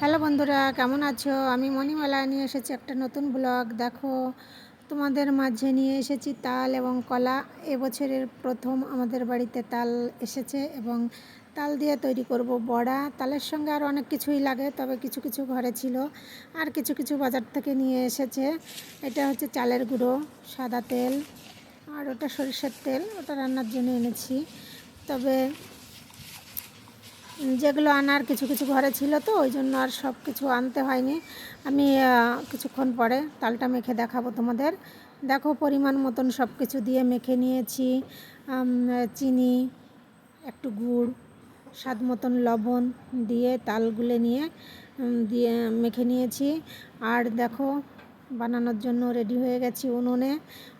Hello বন্ধুরা, কেমন আছো? আমি মণিমালা নিয়ে এসেছি একটা নতুন ব্লগ। দেখো, তোমাদের মাঝে নিয়ে এসেছি তাল এবং কলা। এবছরের প্রথম আমাদের বাড়িতে তাল এসেছে এবং তাল দিয়ে তৈরি করব বড়া। তালের সঙ্গে আর অনেক কিছুই লাগে, তবে কিছু কিছু ঘরে ছিল। আর কিছু কিছু বাজার থেকে নিয়ে এসেছে। এটা হচ্ছে চালের গুঁড়ো, সাদা তেল, আর ওটা সরিষার তেল। ওটা রান্নার জন্য এনেছি। তবে যেগুলো আনার কিছু কিছু ঘরে ছিল তো, ওই জন্য আর সব কিছু আনতে হয়নি। আমি কিছুক্ষণ পরে তালটা মেখে দেখাবো তোমাদের। দেখো পরিমাণ মতন সব কিছু দিয়ে মেখে নিয়েছি। চিনি, একটু গুড়, স্বাদ মতন লবণ দিয়ে তালগুলো নিয়ে দিয়ে মেখে নিয়েছি। আর দেখো বানানোর জন্য রেডি হয়ে গেছি উনুনে।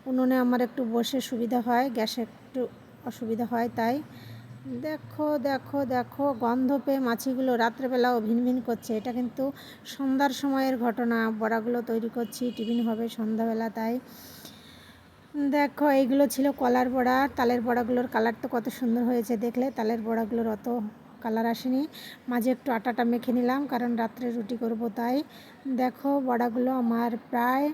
উনুনে আমার একটু বসে সুবিধা হয়, গ্যাসে একটু অসুবিধা হয় তাই। দেখো দেখো দেখো, গন্ধ পেয়ে মাছিগুলো রাত্রেবেলাও ভিনভিন করছে। এটা কিন্তু সন্ধ্যার সময়ের ঘটনা। বড়াগুলো তৈরি করছি, টিফিন হবে সন্ধ্যাবেলা তাই। দেখো, এইগুলো ছিল কলার বড়া। তালের বড়াগুলোর কালার তো কত সুন্দর হয়েছে দেখলে। তালের বড়াগুলোর অত কালার আসেনি। মাঝে একটু আটাটা মেখে নিলাম, কারণ রাত্রে রুটি করব তাই। দেখো, বড়াগুলো আমার প্রায়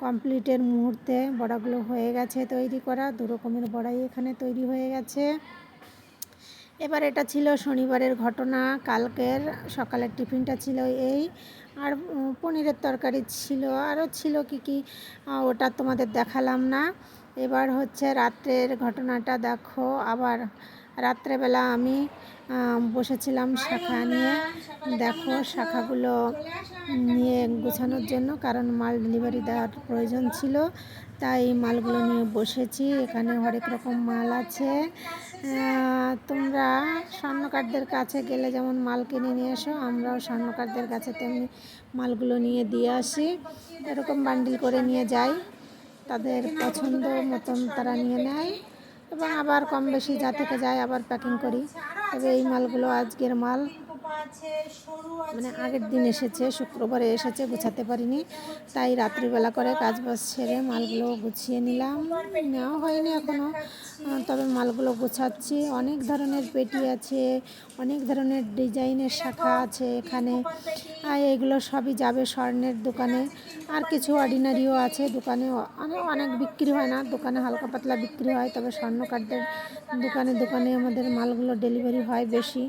কমপ্লিটের মুহূর্তে বড়াগুলো হয়ে গেছে তৈরি করা। দু রকমের বড়াই এখানে তৈরি হয়ে গেছে। এবার এটা ছিল শনিবারের ঘটনা, কালকের সকালের টিফিনটা ছিল এই। আর পনিরের তরকারি ছিল, আরও ছিল কি কি ওটা তোমাদের দেখালাম না। এবার হচ্ছে রাত্রের ঘটনাটা দেখো, আবার রাত্রেবেলা আমি বসেছিলাম শাখা নিয়ে। দেখো শাখাগুলো নিয়ে গোছানোর জন্য, কারণ মাল ডেলিভারি দেওয়ার প্রয়োজন ছিল। তাই মালগুলো নিয়ে বসেছি। এখানে হরেক রকম মাল আছে। তোমরা স্বর্ণকারদের কাছে গেলে যেমন মাল কিনে নিয়ে এসো, আমরাও স্বর্ণকারদের কাছে তেমনি মালগুলো নিয়ে দিয়ে আসি। এরকম বান্ডিল করে নিয়ে যাই। তাদের পছন্দ মতন তারা নিয়ে নেয়। এবং আবার কম বেশি যা থেকে যায় আবার প্যাকিং করি। তবে এই মালগুলো আজকের মাল। মানে আগের দিন এসেছে শুক্রবারে এসেছে গুছাতে পারিনি। তাই রাত্রিবেলা করে কাজ বাজ সেরে মালগুলো গুছিয়ে নিলাম। নেওয়া হয়নি এখনও তবে মালগুলো গুছাচ্ছি। অনেক ধরনের পেটি আছে অনেক ধরনের ডিজাইনের শাখা আছে এখানে। আর এগুলো সবই যাবে স্বর্ণের দোকানে। আর কিছু অর্ডিনারিও আছে দোকানে অনেক অনেক বিক্রি হয় না দোকানে হালকা পাতলা বিক্রি হয় তবে স্বর্ণকারদের দোকানে দোকানে আমাদের মালগুলো ডেলিভারি হয় বেশি।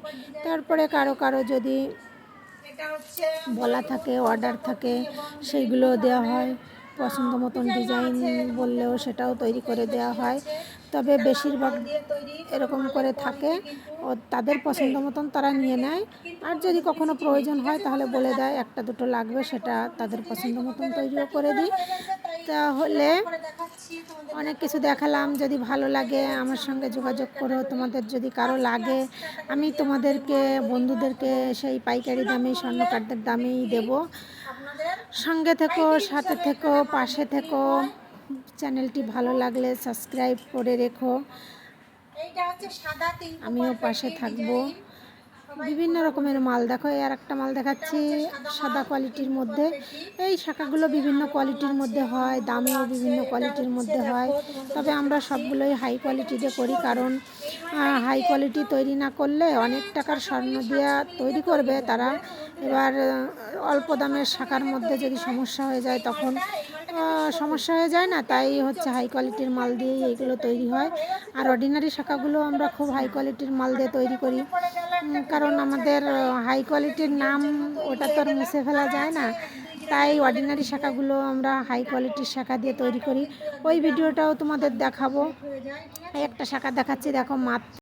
তারপরে কারও কারও যদি বলা থাকে অর্ডার থাকে সেইগুলো দেওয়া হয়। পছন্দ মতন ডিজাইন বললেও সেটাও তৈরি করে দেওয়া হয়। তবে বেশিরভাগ এরকম করে থাকে ও তাদের পছন্দ মতন তারা নিয়ে নেয়। আর যদি কখনো প্রয়োজন হয় তাহলে বলে দেয়, একটা দুটো লাগবে সেটা তাদের পছন্দ মতন তৈরিও করে দিই। তাহলে অনেক কিছু দেখালাম, যদি ভালো লাগে আমার সঙ্গে যোগাযোগ করো। তোমাদের যদি কারও লাগে, আমি তোমাদেরকে, বন্ধুদেরকে সেই পাইকারি দামেই স্বর্ণ কার্ডের দামেই দেবো। সঙ্গে থেকো সাথে থেকো পাশে থেকো। চ্যানেলটি ভালো লাগলে সাবস্ক্রাইব করে রেখো। আমিও পাশে থাকব। বিভিন্ন রকমের মাল। দেখো আর একটা মাল দেখাচ্ছি সাদা কোয়ালিটির মধ্যে। এই শাখাগুলো বিভিন্ন কোয়ালিটির মধ্যে হয়, দামেও বিভিন্ন কোয়ালিটির মধ্যে হয়। তবে আমরা সবগুলোই হাই কোয়ালিটিতে করি কারণ হাই কোয়ালিটি তৈরি না করলে অনেক টাকার স্বর্ণ দেওয়া তৈরি করবে তারা। এবার অল্প দামের শাখার মধ্যে যদি সমস্যা হয়ে যায় তখন সমস্যা হয়ে যায় না, তাই হচ্ছে হাই কোয়ালিটির মাল দিয়েই এইগুলো তৈরি হয়। আর অর্ডিনারি শাখাগুলো আমরা খুব হাই কোয়ালিটির মাল দিয়ে তৈরি করি। কারণ আমাদের হাই কোয়ালিটির নাম ওটা তো আর মুছে ফেলা যায় না। তাই অর্ডিনারি শাখাগুলো আমরা হাই কোয়ালিটির শাখা দিয়ে তৈরি করি। ওই ভিডিওটাও তোমাদের দেখাবো। একটা শাখা দেখাচ্ছি দেখো মাত্র